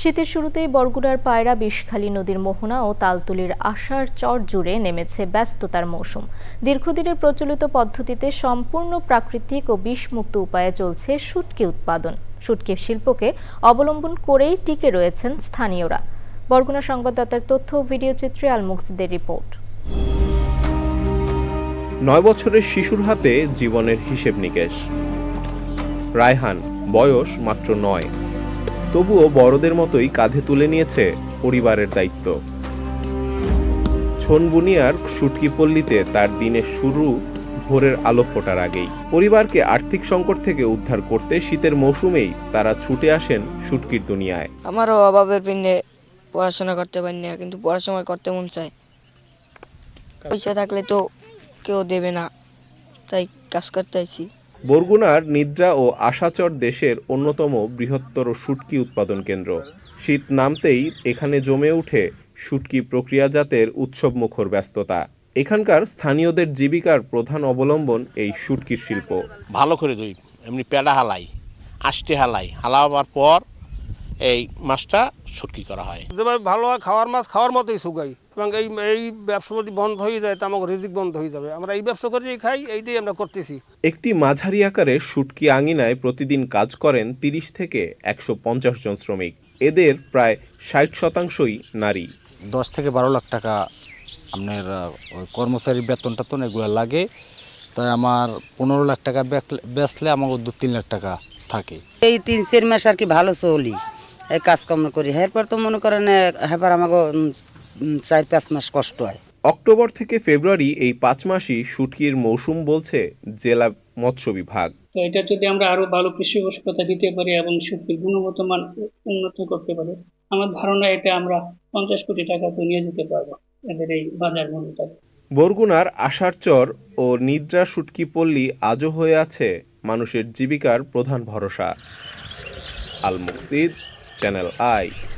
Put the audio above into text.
শীতের শুরুতেই বরগুড়ার পায়রা, বিষখালী নদীর মোহনা ও তালতুলির আশার চর জুড়ে নেমেছে ব্যস্ততার মৌসুম। দীর্ঘদিনের প্রচলিত পদ্ধতিতে সম্পূর্ণ প্রাকৃতিক ও বিষমুক্ত উপায়ে চলছে শুটকি উৎপাদন। শুটকি শিল্পকে অবলম্বন করেই টিকে রয়েছেন স্থানীয়রা। বরগুনা সংবাদদাতার তথ্য ভিডিও চিত্রে আলমুকসিদের রিপোর্ট। নয় বছরের শিশুর হাতে জীবনের হিসেব নিকেশ। রায়হান, বয়স মাত্র নয়। তবুও বড়দের মতোই কাঁধে তুলে নিয়েছে পরিবারের দায়িত্ব। ছনবুনিয়ার সুটকি পল্লীতে তার দিনের শুরু ভোরের আলো ফোটার আগেই। পরিবারকে আর্থিক সংকট থেকে উদ্ধার করতে শীতের মৌসুমেই তারা ছুটে আসেন শুটকির দুনিয়ায়। আমারও অভাবের পিনে পড়াশোনা করতে পারি না, কিন্তু পড়াশোনা করতে মন চায়। পয়সা থাকলে তো কেউ দেবে না, তাই কাজ করতে আইছি। বরগুনার নিদ্রা ও আশাচর দেশের অন্যতম বৃহত্তর শুটকি উৎপাদন কেন্দ্র। শীত নামতেই এখানে জমে উঠে শুটকি প্রক্রিয়াজাতের উৎসবমুখর ব্যস্ততা। এখানকার স্থানীয়দের জীবিকার প্রধান অবলম্বন এই শুটকির শিল্প। ভালো করে ধুই, এমনি পেড়া হালাই, আষ্টে হালাই, হালাবার পর এই মাছটা ছুটকি করা হয়। যেভাবে ভালো হয় খাওয়ার মাছ খাওয়ার মতোই শুকাই। এবং এই এই ব্যবসা যদি বন্ধ হয়ে যায় তো আমাকে রিজিক বন্ধ হয়ে যাবে। আমরা এই ব্যবসা করেই খাই এইটাই আমরা করতেছি। একটি মাঝারি আকারের শুটকি আঙিনায় প্রতিদিন কাজ করেন তিরিশ থেকে একশো পঞ্চাশ জন শ্রমিক। এদের প্রায় ষাট শতাংশই নারী। দশ থেকে বারো লাখ টাকা আপনার ওই কর্মচারী বেতন টেতন এগুলো লাগে। তাই আমার পনেরো লাখ টাকা বেচলে- আমাকে দু তিন লাখ টাকা থাকে। এই তিন চার মাস আর কি ভালো চলি। কাজকর্ম করি। এরপর তো মনে করেন হেবার আমাকে চার পাঁচ মাস কষ্ট হয়। অক্টোবর থেকে ফেব্রুয়ারি এই পাঁচ মাসই শুটকির মৌসুম বলছে জেলা মৎস্য বিভাগ। তো এটা যদি আমরা আরও ভালো পৃষ্ঠপোষকতা দিতে পারি এবং শুটকির গুণগত মান উন্নত করতে পারি আমার ধারণা এটা আমরা পঞ্চাশ কোটি টাকা তো নিয়ে যেতে পারব এদের এই বাজার মূল্যটা। বরগুনার আষাঢ়চর ও নিদ্রা শুটকি পল্লী আজও হয়ে আছে মানুষের জীবিকার প্রধান ভরসা। আল মুকসিদ channel I.